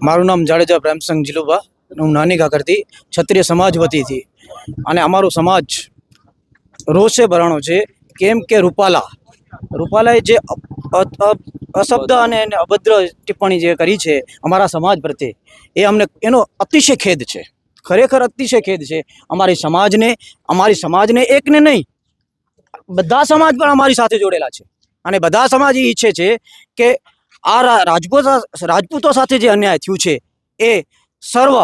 મારું નામ જાડેજા પ્રેમસંગ જીલુભા હું નાની કાકરથી ક્ષત્રિય સમાજ વતીથી. અને અમારો સમાજ રોષે ભરાણો છે. કેમ કે રૂપાલા, રૂપાલાએ જે અશબ્દ અને એને અભદ્ર ટિપ્પણી જે કરી છે અમારા સમાજ પ્રત્યે, એ અમને એનો અતિશય ખેદ છે. ખરેખર અતિશય ખેદ છે. અમારી સમાજને અમારી સમાજને એકને નહીં, બધા સમાજ પણ અમારી સાથે જોડેલા છે. અને બધા સમાજ એ ઈચ્છે છે કે આ રા- રાજપૂત રાજપૂતો સાથે જે અન્યાય થયું છે એ સર્વ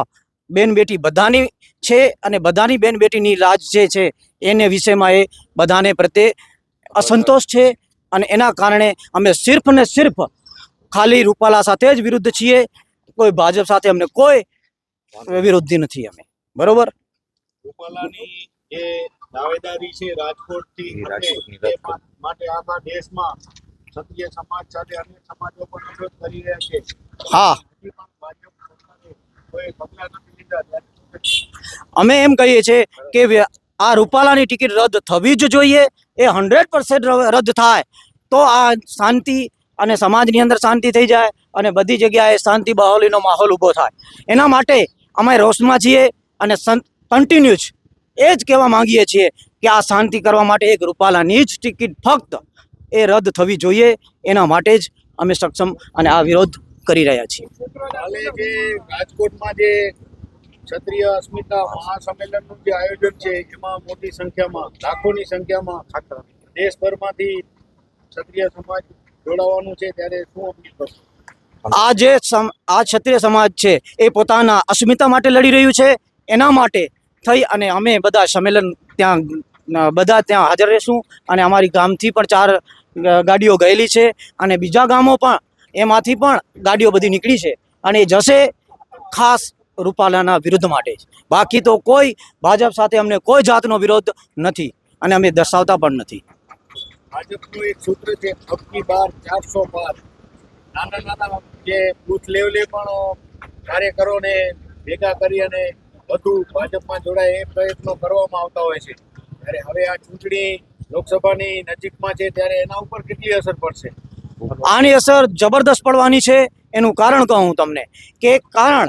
બેન બેટી બધાની છે અને બધાની બેન બેટીની લાજ જે છે એને વિષયમાં એ બધાને પ્રત્યે અસંતોષ છે અને એના કારણે અમે સિર્ફ ને સિર્ફ ખાલી રૂપાલા સાથે જ વિરુદ્ધ છીએ. કોઈ ભાજપ સાથે અમને કોઈ વિરોધી નથી અમે. બરોબર? રૂપાલાની જે દાવેદારી છે રાજકોટથી માટે આખા દેશમાં ક્ષત્રિય સમાજ સાથે અન્ય સમાજો પણ વિરોધ કરી રહ્યા છે. હા. અમે એમ કહીએ છીએ કે આ રૂપાલાની ટિકિટ રદ થવી જ જોઈએ. એ હંડ્રેડ પર્સન્ટ રદ થાય. તો આ શાંતિ અને સમાજની અંદર શાંતિ થઈ જાય અને બધી જગ્યાએ શાંતિ બહોલીનો માહોલ ઊભો થાય. એના માટે અમે રોષમાં છીએ અને કન્ટિન્યુ જ. એ જ કહેવા માંગીએ છીએ કે આ શાંતિ કરવા માટે એક રૂપાલાની જ ટિકિટ ફક્ત એ રદ થવી જોઈએ. એના માટે જ અમે સક્ષમ અને આ વિરોધ કરી રહ્યા છીએ. જે રાજકોટમાં જે ક્ષત્રિય અસ્મિતા મહાસંમેલનનું જે આયોજન છે એમાં મોટી સંખ્યામાં લાખોની સંખ્યામાં દેશભરમાંથી ક્ષત્રિય સમાજ જોડાવાનું છે ત્યારે શું અપીલ કરશો આ જે આ ક્ષત્રિય સમાજ છે એ પોતાના અસ્મિતા માટે લડી રહ્યું છે. એના માટે થઈ અને અમે બધા સંમેલન ત્યાં બધા ત્યાં હાજર રહેશું અને અમારી ગામથી પણ ચાર ગાડીઓ ગયેલી છે અને બીજા ગામો પણ એમાંથી પણ ગાડીઓ બધી નીકળી છે અને જશે ખાસ રૂપાલાના વિરુદ્ધ માટે બાકી તો કોઈ ભાજપ સાથે અમને કોઈ જાતનો વિરોધ નથી અને અમે દર્શાવતા પણ નથી. ભાજપનું એક સૂત્ર છે જે બૂથ લેવલે પણ કાર્યકરોને ભેગા કરી અને વધુ ભાજપમાં જોડાય એ પ્રયત્નો કરવામાં આવતા હોય છે. ત્યારે હવે આ ચૂંટણી લોકસભાની નજીકમાં છે ત્યારે એના ઉપર કેટલી અસર પડશે? આની અસર જબરદસ્ત પડવાની છે. એનું કારણ કહું હું તમને કે કારણ,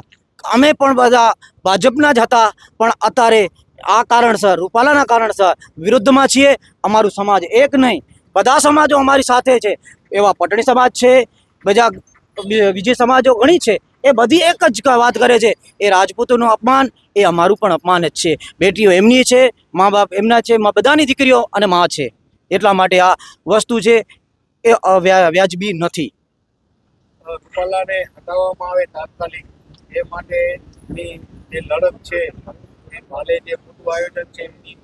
અમે પણ બધા ભાજપના જ હતા, પણ અત્યારે આ કારણસર, રૂપાલાના કારણસર વિરુદ્ધમાં છીએ. અમારું સમાજ એક નહીં, બધા સમાજો અમારી સાથે છે. એવા પટણી સમાજ છે બીજા બીજી સમાજો ઘણી છે. એ બધી એક જ વાત કરે છે. એ રાજપૂતોનું અપમાન એ અમારું પણ અપમાન જ છે. બેટીઓ એમની છે મા બાપ એમના છે મા બધાની દીકરીઓ અને મા છે. એટલા માટે આ વસ્તુ છે એ વ્યાજબી નથી. રૂપાલાને હટાવવામાં આવે તાત્કાલિક એ માટેની જે લડત છે એ હાલે જે મોટું આયોજન છે એની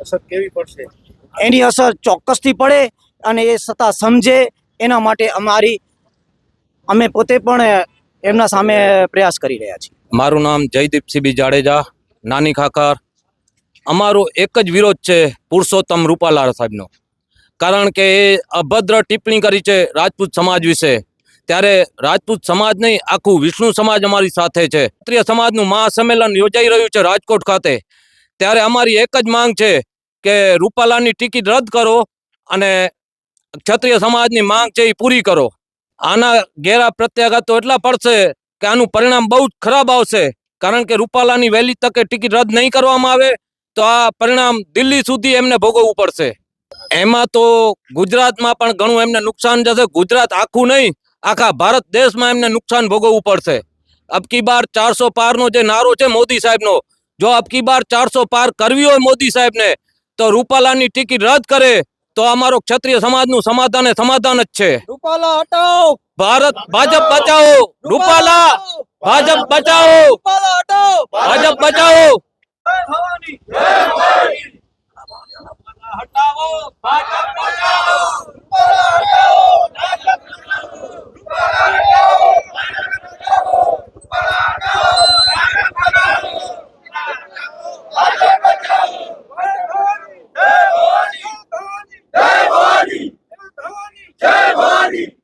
અસર કેવી પડશે? એની અસર ચોક્કસથી પડે અને એ સત્તા સમજે એના માટે અમારી અમે પોતે પણ એમના સામે પ્રયાસ કરી રહ્યા છીએ. મારું નામ જયદીપસિંહ જાડેજા, નાની ખાકર અમારો એક જ વિરોધ છે પુરુષોત્તમ રૂપાલા સાહેબનો. કારણ કે એ અભદ્ર ટિપ્પણી કરી છે રાજપૂત સમાજ વિશે. ત્યારે રાજપૂત સમાજ નહીં, આખું વિષ્ણુ સમાજ અમારી સાથે છે. ક્ષત્રિય સમાજનું મહાસંમેલન યોજાઈ રહ્યું છે રાજકોટ ખાતે. ત્યારે અમારી એક જ માંગ છે કે રૂપાલાની ટિકિટ રદ કરો અને ક્ષત્રિય સમાજની માંગ છે એ પૂરી કરો. આના ઘેરા પ્રત્યાઘાતો એટલા પડશે કે આનું પરિણામ બહુ જ ખરાબ આવશે. કારણ કે રૂપાલાની વહેલી તકે ટિકિટ રદ નહીં કરવામાં આવે, તો આ પરિણામ દિલ્હી સુધી એમને ભોગવવું પડશે. એમાં તો ગુજરાતમાં પણ ઘણું એમને નુકસાન જશે. ગુજરાત આખું નહીં, આખા ભારત દેશમાં એમને નુકસાન ભોગવવું પડશે. અબકી બાર ચારસો પારનો જે નારો છે મોદી સાહેબનો, જો અબકી બાર ચારસો પાર કરવી હોય મોદી સાહેબને, તો રૂપાલાની ટિકિટ રદ કરે. તો અમારો ક્ષત્રિય સમાજનું સમાધાન એ સમાધાન જ છે. રૂપાલા હટાવો ભારત ભાજપ બચાવો. રૂપાલા ભાજપ બચાવો. રૂપાલા હટાવો ભાજપ બચાવો. હટાવો ભાજપ બચાવો Daddy!